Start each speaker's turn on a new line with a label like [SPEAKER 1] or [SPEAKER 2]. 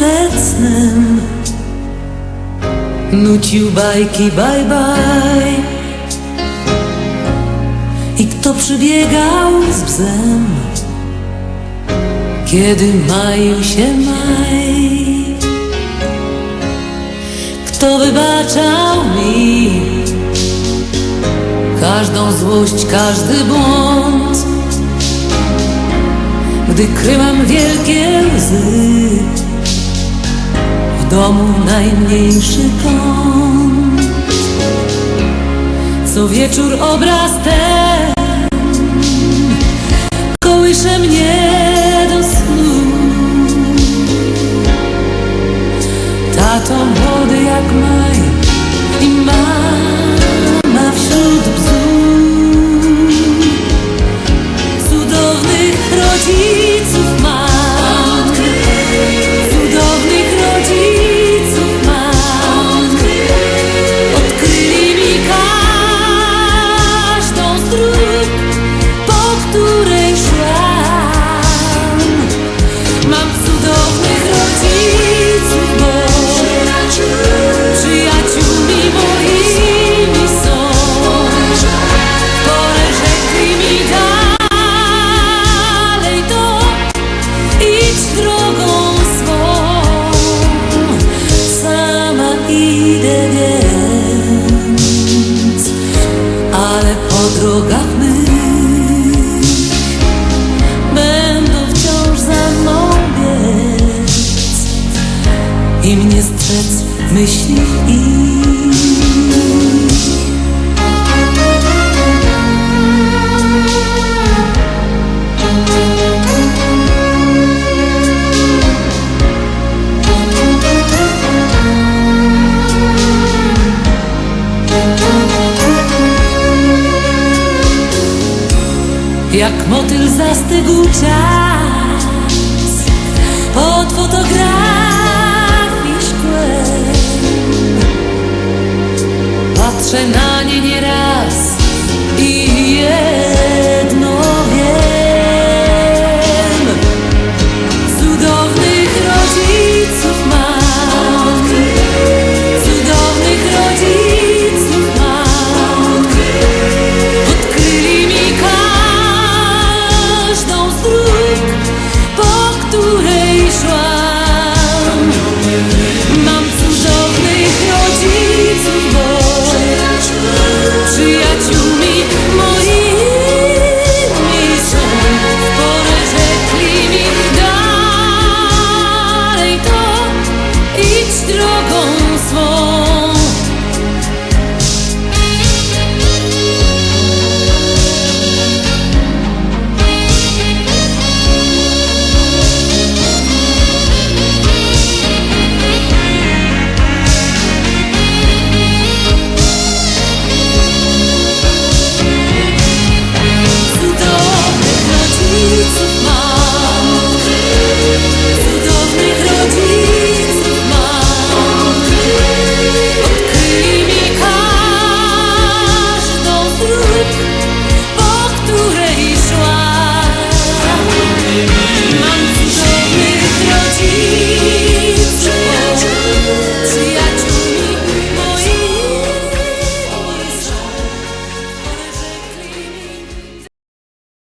[SPEAKER 1] przed snem Nucił bajki bye bye I kto przybiegał z bzem? Kiedy maił się maj. Kto wybaczał mi Każdą złość, każdy błąd? Gdy kryłam wielkie łzy domu najmniejszy kąt Co wieczór obraz ten Kołysze mnie do snu. Tato młody jak maj idę więc Ale po drogach mych Będą wciąż za mną I mnie strzec myśli ich Jak motyl zastygł czas. Pod fotografii szkłem Patrzę na